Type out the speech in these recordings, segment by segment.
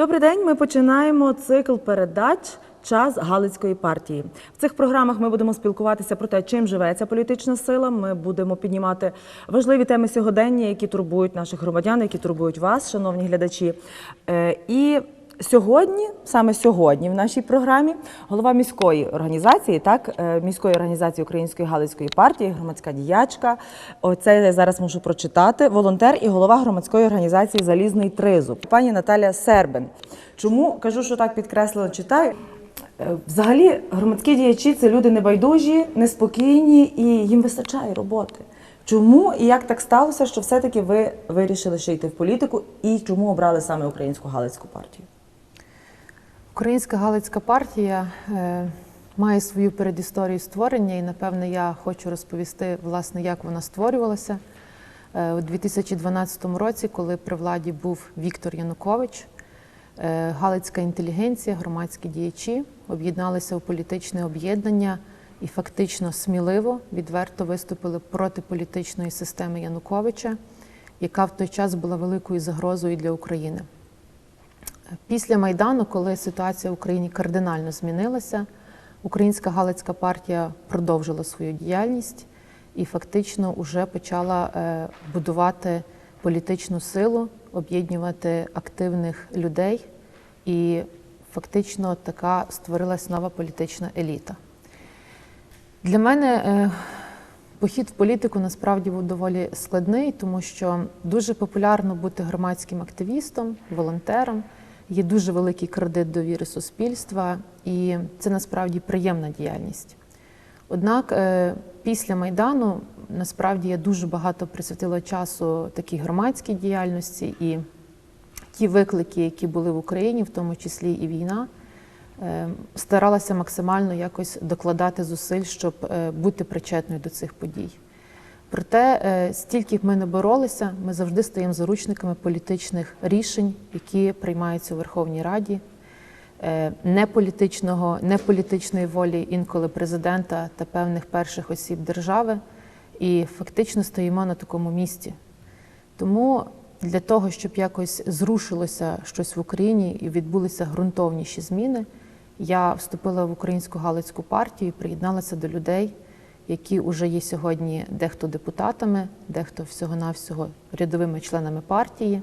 Добрий день. Ми починаємо цикл передач. Час Галицької партії в цих програмах ми будемо спілкуватися про те, чим живе ця політична сила. Ми будемо піднімати важливі теми сьогодення, які турбують наших громадян, які турбують вас, шановні глядачі. Е, І сьогодні, саме сьогодні, в нашій програмі, голова міської організації, так е, міської організації Української Галицької партії, громадська діячка. Оце я зараз можу прочитати. Волонтер і голова громадської організації Залізний тризуб, пані Наталя Сербин. Чому кажу, що так підкреслено читаю? Е, Взагалі, громадські діячі це люди небайдужі, неспокійні і їм вистачає роботи. Чому і як так сталося, що все-таки ви вирішили ще йти в політику, і чому обрали саме Українську Галицьку партію? Українська Галицька партія е, має свою передісторію створення, і напевне я хочу розповісти, власне, як вона створювалася. Е, у 2012 році, коли при владі був Віктор Янукович, е, Галицька інтелігенція, громадські діячі об'єдналися у політичне об'єднання і фактично сміливо відверто виступили проти політичної системи Януковича, яка в той час була великою загрозою для України. Після Майдану, коли ситуація в Україні кардинально змінилася, Українська Галицька партія продовжила свою діяльність і фактично вже почала е, будувати політичну силу, об'єднувати активних людей, і фактично така створилась нова політична еліта. Для мене е, похід в політику насправді був доволі складний, тому що дуже популярно бути громадським активістом, волонтером. Є дуже великий кредит довіри суспільства, і це насправді приємна діяльність. Однак е, після Майдану насправді я дуже багато присвятила часу такій громадській діяльності і ті виклики, які були в Україні, в тому числі і війна, е, старалася максимально якось докладати зусиль, щоб е, бути причетною до цих подій. Проте, е, стільки б ми не боролися, ми завжди стаємо заручниками політичних рішень, які приймаються у Верховній Раді, е, не політичного, не політичної волі інколи президента та певних перших осіб держави, і фактично стоїмо на такому місці. Тому для того, щоб якось зрушилося щось в Україні і відбулися ґрунтовніші зміни, я вступила в Українську Галицьку партію і приєдналася до людей які вже є сьогодні дехто депутатами, дехто всього-навсього рядовими членами партії,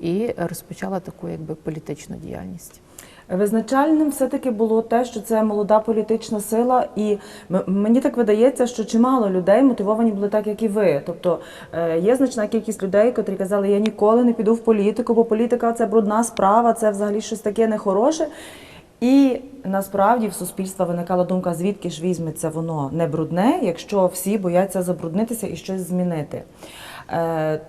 і розпочала таку якби політичну діяльність. Визначальним все-таки було те, що це молода політична сила, і мені так видається, що чимало людей мотивовані були так, як і ви. Тобто е, є значна кількість людей, котрі казали, я ніколи не піду в політику, бо політика це брудна справа, це взагалі щось таке нехороше. І насправді в суспільства виникала думка, звідки ж візьметься воно не брудне, якщо всі бояться забруднитися і щось змінити. Е,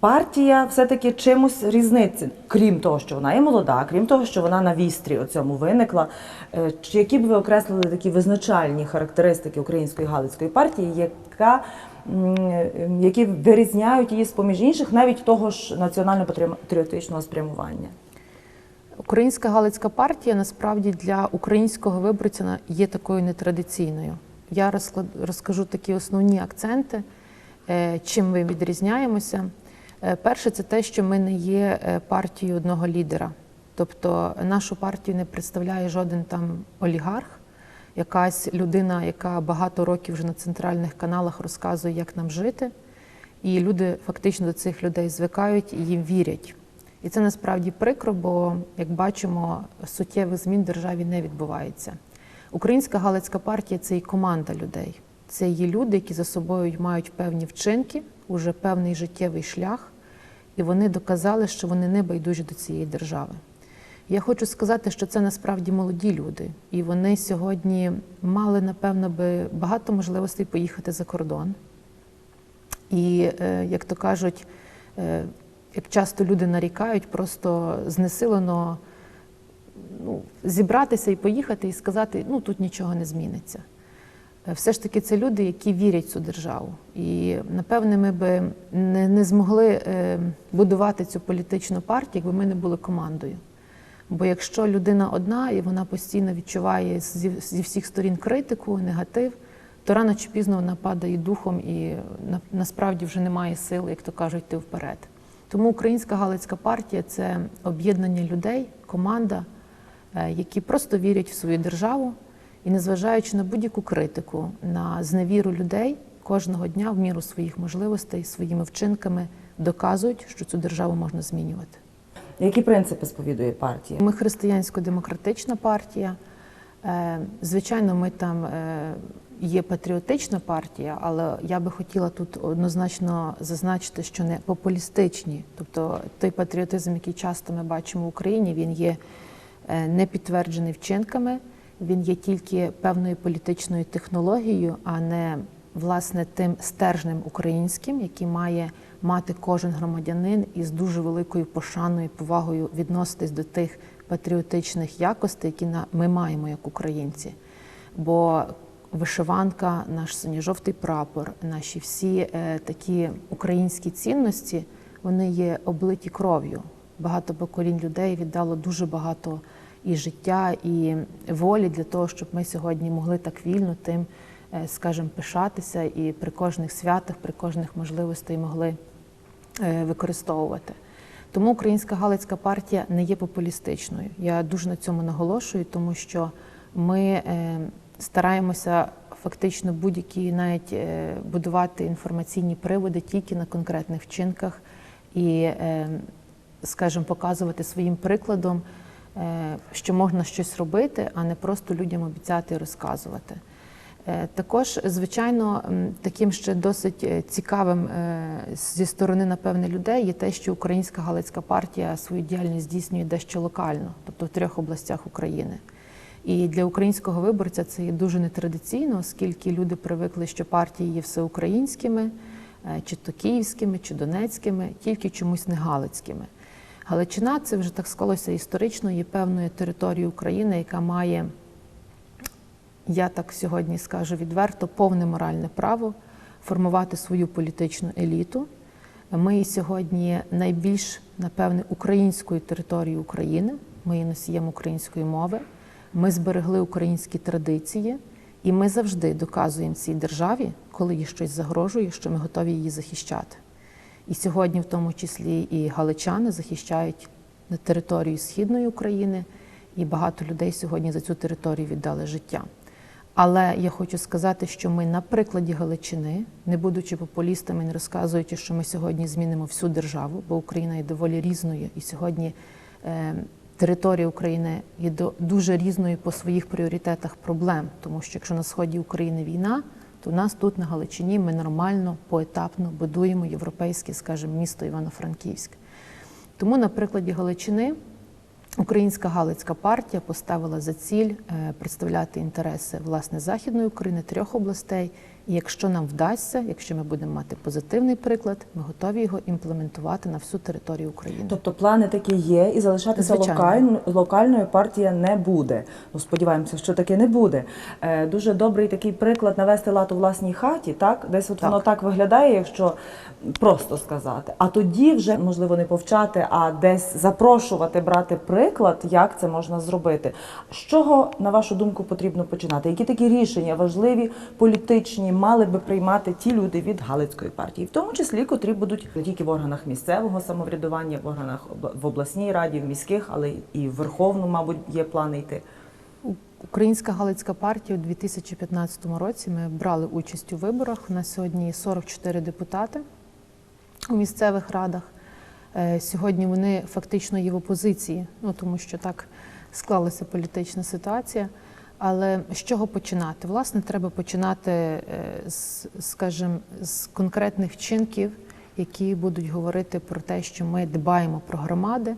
Партія все-таки чимось різниця, крім того, що вона є молода, крім того, що вона на вістрі у цьому виникла. Е, Чи які б ви окреслили такі визначальні характеристики Української Галицької партії, яка, які вирізняють її з поміж інших, навіть того ж національно-патріотичного спрямування? Українська Галицька партія насправді для українського виборця є такою нетрадиційною. Я розкажу такі основні акценти, е, чим ми відрізняємося. Е, Перше, це те, що ми не є е, партією одного лідера. Тобто нашу партію не представляє жоден там олігарх, якась людина, яка багато років вже на центральних каналах розказує, як нам жити. І люди фактично до цих людей звикають і їм вірять. І це насправді прикро, бо, як бачимо, суттєвих змін в державі не відбувається. Українська Галицька партія це і команда людей. Це є люди, які за собою мають певні вчинки, уже певний життєвий шлях, і вони доказали, що вони не байдужі до цієї держави. Я хочу сказати, що це насправді молоді люди, і вони сьогодні мали, напевно, би багато можливостей поїхати за кордон. І, е, як то кажуть, е, як часто люди нарікають, просто знесилено ну, зібратися і поїхати і сказати, ну тут нічого не зміниться. Е, Все ж таки, це люди, які вірять в цю державу. І напевне, ми би не, не змогли е, будувати цю політичну партію, якби ми не були командою. Бо якщо людина одна і вона постійно відчуває зі, всіх сторін критику, негатив, то рано чи пізно вона падає духом і на, насправді вже немає сил, як то кажуть, йти вперед. Тому Українська Галицька партія це об'єднання людей, команда, е, які просто вірять в свою державу і, незважаючи на будь-яку критику, на зневіру людей, кожного дня в міру своїх можливостей, своїми вчинками доказують, що цю державу можна змінювати. Які принципи сповідує партія? Ми християнсько-демократична партія. Е, Звичайно, ми там е, є патріотична партія, але я би хотіла тут однозначно зазначити, що не популістичні. Тобто той патріотизм, який часто ми бачимо в Україні, він є е, не підтверджений вчинками, він є тільки певною політичною технологією, а не власне тим стержнем українським, який має мати кожен громадянин із дуже великою пошаною повагою відноситись до тих патріотичних якостей, які ми маємо як українці. Бо вишиванка, наш синьо-жовтий прапор, наші всі е, такі українські цінності, вони є облиті кров'ю. Багато поколінь людей віддало дуже багато і життя, і волі для того, щоб ми сьогодні могли так вільно тим, е, скажімо, пишатися і при кожних святах, при кожних можливостей могли е, використовувати. Тому Українська Галицька партія не є популістичною. Я дуже на цьому наголошую, тому що ми стараємося фактично будь-які навіть е, будувати інформаційні приводи тільки на конкретних вчинках і, е, скажімо, показувати своїм прикладом, е, що можна щось робити, а не просто людям обіцяти і розказувати. Також, звичайно, таким ще досить цікавим зі сторони, напевне, людей є те, що Українська Галицька партія свою діяльність здійснює дещо локально, тобто в трьох областях України. І для українського виборця це є дуже нетрадиційно, оскільки люди привикли, що партії є всеукраїнськими, е, чи то київськими, чи донецькими, тільки чомусь не галицькими. Галичина це вже так склалося історично, є певною територією України, яка має я так сьогодні скажу відверто, повне моральне право формувати свою політичну еліту. Ми сьогодні найбільш, напевне, українською територією України. Ми носієм української мови. Ми зберегли українські традиції, і ми завжди доказуємо цій державі, коли їй щось загрожує, що ми готові її захищати. І сьогодні, в тому числі, і галичани захищають на території східної України, і багато людей сьогодні за цю територію віддали життя. Але я хочу сказати, що ми на прикладі Галичини, не будучи популістами, не розказуючи, що ми сьогодні змінимо всю державу, бо Україна є доволі різною, і сьогодні е, територія України є до- дуже різною по своїх пріоритетах проблем. Тому що якщо на сході України війна, то у нас тут на Галичині ми нормально, поетапно будуємо європейське, скажімо, місто Івано-Франківськ. Тому на прикладі Галичини Українська Галицька партія поставила за ціль е, представляти інтереси власне Західної України, трьох областей. І якщо нам вдасться, якщо ми будемо мати позитивний приклад, ми готові його імплементувати на всю територію України. Тобто плани такі є, і залишатися локально, локальною партія не буде. Ну, сподіваємося, що таки не буде. Е, дуже добрий такий приклад навести лад у власній хаті, так? Десь от Так. воно так виглядає, якщо просто сказати. А тоді вже, можливо, не повчати, а десь запрошувати, брати приклад, як це можна зробити. З чого, на вашу думку, потрібно починати? Які такі рішення важливі, політичні, мали би приймати ті люди від Галицької партії, в тому числі, котрі будуть не тільки в органах місцевого самоврядування, в органах в обласній раді, в міських, але і в Верховну, мабуть, є плани йти. Українська Галицька партія у 2015 році ми брали участь у виборах. У нас сьогодні є 44 депутати у місцевих радах. Е, Сьогодні вони фактично є в опозиції, ну тому що так склалася політична ситуація. Але з чого починати? Власне, треба починати е, з, скажімо, з конкретних вчинків, які будуть говорити про те, що ми дбаємо про громади,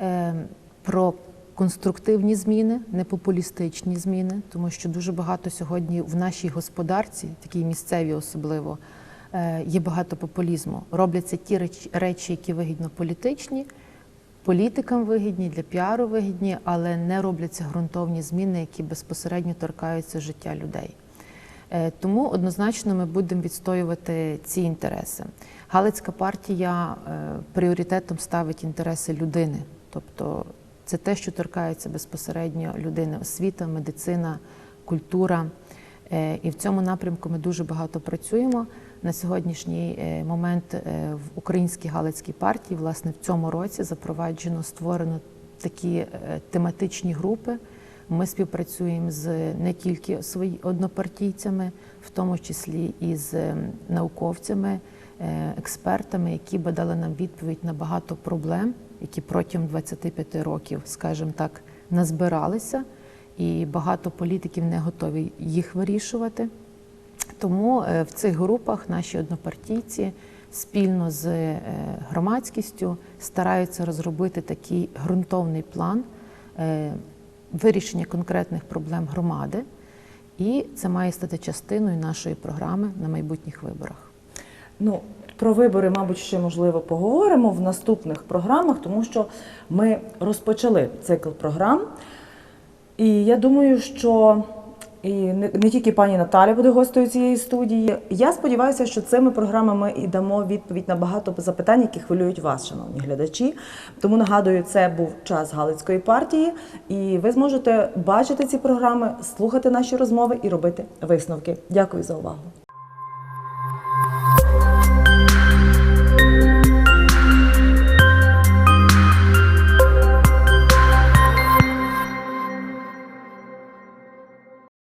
е, про конструктивні зміни, не популістичні зміни, тому що дуже багато сьогодні в нашій господарці, такій місцевій особливо, е, є багато популізму. Робляться ті реч- речі, які вигідно політичні, політикам вигідні, для піару вигідні, але не робляться ґрунтовні зміни, які безпосередньо торкаються життя людей. Е, Тому однозначно ми будемо відстоювати ці інтереси. Галицька партія е, пріоритетом ставить інтереси людини, тобто це те, що торкається безпосередньо людини: освіта, медицина, культура. Е, І в цьому напрямку ми дуже багато працюємо. На сьогоднішній е, момент е, в Українській Галицькій партії, власне, в цьому році запроваджено створено такі е, тематичні групи. Ми співпрацюємо з не тільки свої однопартійцями, в тому числі і з науковцями, експертами, які би дали нам відповідь на багато проблем, які протягом 25 років, скажімо так, назбиралися, і багато політиків не готові їх вирішувати. Тому е, в цих групах наші однопартійці спільно з е, громадськістю стараються розробити такий ґрунтовний план е, вирішення конкретних проблем громади, і це має стати частиною нашої програми на майбутніх виборах. Ну, про вибори, мабуть, ще можливо поговоримо в наступних програмах, тому що ми розпочали цикл програм. І я думаю, що і не, тільки пані Наталя буде гостею цієї студії. Я сподіваюся, що цими програмами і дамо відповідь на багато запитань, які хвилюють вас, шановні глядачі. Тому нагадую, це був час Галицької партії, і ви зможете бачити ці програми, слухати наші розмови і робити висновки. Дякую за увагу.